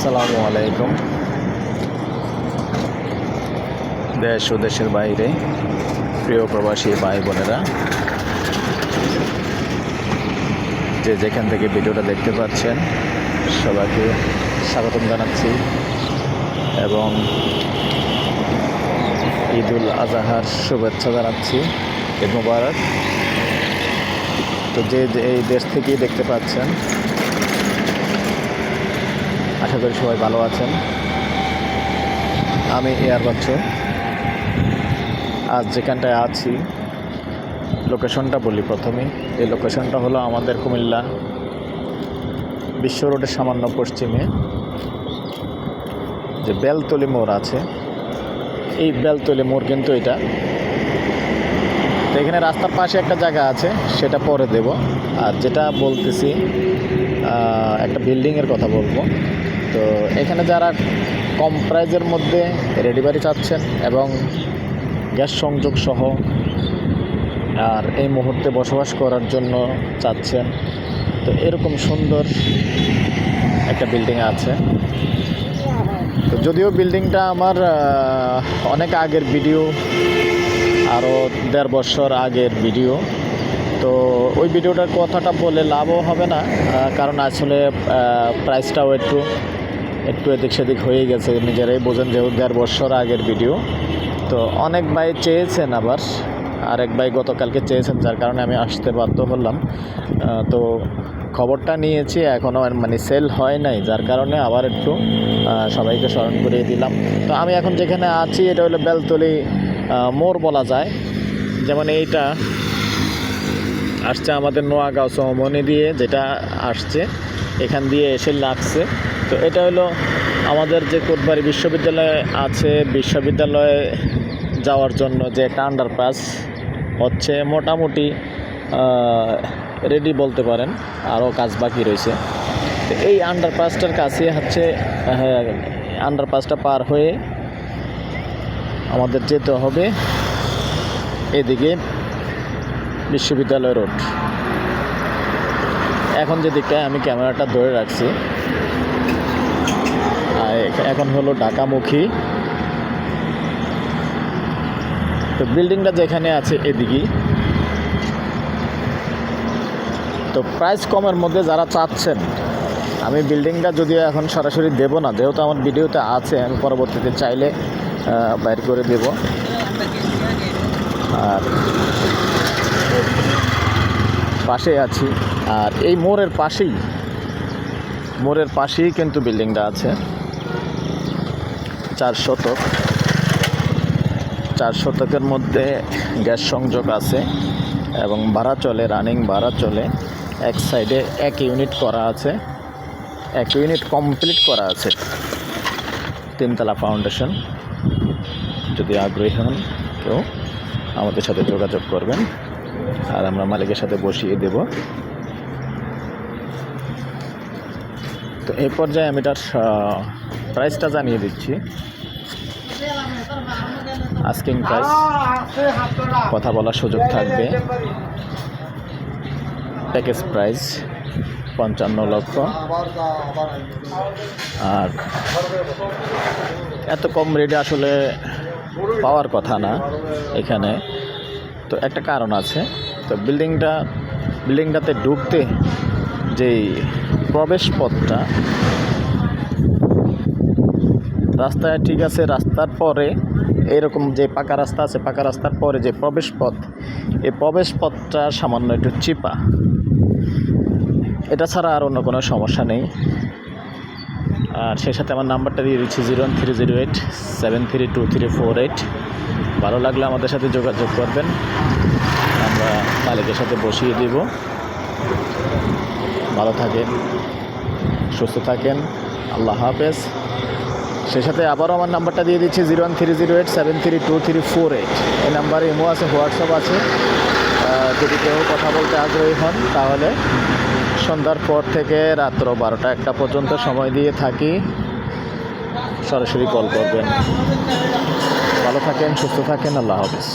আসসালামু আলাইকুম। দেশ ও দেশের বাইরে, প্রিয় প্রবাসী ভাই বোনেরা, যে যেখান থেকে ভিডিওটা দেখতে পাচ্ছেন, সবাইকে স্বাগতম জানাচ্ছি। এবং ঈদুল আজহার শুভেচ্ছা জানাচ্ছি, ঈদ মুবারক। তো যে এই দেশ থেকেই দেখতে পাচ্ছেন আশা করি সবাই ভালো আছেন। আমি এয়ার বাচ্চ। আজ যেখানটায় আছি, লোকেশনটা বলি প্রথমে। এই লোকেশনটা হলো আমাদের কুমিল্লা বিশ্ব রোডের সামান্য পশ্চিমে। যে বেলতলি মোড় আছে, এই বেলতলি মোড় কিন্তু এটা। তো এখানে রাস্তার পাশে একটা জায়গা আছে, সেটা পরে দেব। আর যেটা বলতেছি একটা বিল্ডিংয়ের কথা বলব। তো এখানে যারা কম প্রাইজের মধ্যে রেডি বাড়ি চাচ্ছেন এবং গ্যাস সংযোগ সহ আর এই মুহূর্তে বসবাস করার জন্য চাচ্ছেন, তো এরকম সুন্দর একটা বিল্ডিং আছে। তো যদিও বিল্ডিংটা আমার অনেক আগের ভিডিও আরও দেড় বছর আগের ভিডিও তো ওই ভিডিওটার কথাটা বলে লাভও হবে না কারণ আসলে প্রাইসটাও একটু একটু এদিক সেদিক হয়ে গেছে। নিজেরাই বোঝেন যেহেতু দেড় বছর আগের ভিডিও তো অনেক ভাই চেয়েছেন আবার। আরেক ভাই গতকালকে চেয়েছেন, যার কারণে আমি আসতে বাধ্য হলাম। তো খবরটা নিয়েছি এখনও মানে সেল হয় নাই। যার কারণে আবার একটু সবাইকে স্মরণ করিয়ে দিলাম। তো আমি এখন যেখানে আছি, এটা হলো বেলতলি মোর বলা যায়। যেমন এইটা আসছে আমাদের নোয়াগাঁও চৌমনি দিয়ে, যেটা আসছে, এখান দিয়ে এসে লাগছে। তো এটা হলো আমাদের যে কোটবাড়ি বিশ্ববিদ্যালয় আছে, বিশ্ববিদ্যালয়ে যাওয়ার জন্য যে একটা আন্ডারপাস হচ্ছে মোটামুটি রেডি বলতে পারেন, আরও কাজ বাকি রয়েছে। তো এই আন্ডারপাসটার কাছে হচ্ছে আন্ডারপাসটা পার হয়ে আমাদের যেতে হবে এদিকে বিশ্ববিদ্যালয় রোড। এখন যে দিকটায় আমি ক্যামেরাটা ধরে রাখছি এখন হলো ঢাকামুখী। তো বিল্ডিংটা যেখানে আছে এদিকেই। তো প্রাইস কমের মধ্যে যারা চাচ্ছেন, আমি বিল্ডিংটা যদিও এখন সরাসরি দেবো না, যেহেতু আমার ভিডিওতে আছে, আমি পরবর্তীতে চাইলে বাইর করে দেব। আর পাশে আছি। আর এই মোড়ের পাশেই মোড়ের পাশেই কিন্তু বিল্ডিংটা আছে। চার শতক। চার শতকের মধ্যে গ্যাস সংযোগ আছে এবং ভাড়া চলে রানিং ভাড়া চলে। এক সাইডে এক ইউনিট করা আছে। এক ইউনিট কমপ্লিট করা আছে। তিনতলা ফাউন্ডেশন যদি আগ্রহী হন কেউ আমাদের সাথে যোগাযোগ করবেন। আর আমরা মালিকের সাথে বসিয়ে দেব। তো এই পর্যায়ে আমি এটার প্রাইসটা জানিয়ে দিচ্ছি। আস্কিং প্রাইস কথা বলার সুযোগ থাকবে। প্যাকেজ প্রাইস পঞ্চান্ন লক্ষ। আর এত কম রেটে আসলে পাওয়ার কথা না এখানে। তো একটা কারণ আছে। তো বিল্ডিংটা বিল্ডিংটাতে ঢুকতে যেই প্রবেশ পথটা রাস্তায় ঠিক আছে, রাস্তার পরে এরকম যে পাকা রাস্তা আছে, পাকা রাস্তার পরে যে প্রবেশ পথ এই প্রবেশ পথটা সামান্য একটু চিপা। এটা ছাড়া আর অন্য কোনো সমস্যা নেই। আর সেই সাথে আমার নাম্বারটা দিয়ে দিচ্ছি zero one three zero eight seven three two three four eight. ভালো লাগলে আমাদের সাথে যোগাযোগ করবেন। আমরা মালিকের সাথে বসিয়ে দিব। ভালো থাকেন, সুস্থ থাকেন। আল্লাহ হাফেজ। সেই সাথে আবারও আমার নাম্বারটা দিয়ে দিচ্ছি zero one three zero eight seven three two three four eight. এই নাম্বারে ইমো আছে, হোয়াটসঅ্যাপ আছে। যদি কেউ কথা বলতে আগ্রহী হন, তাহলে সন্ধ্যার পর থেকে রাত্র বারোটা একটা পর্যন্ত সময় দিয়ে থাকি। সরাসরি কল করবেন। ভালো থাকেন, সুস্থ থাকেন, আল্লাহ হাফিজ।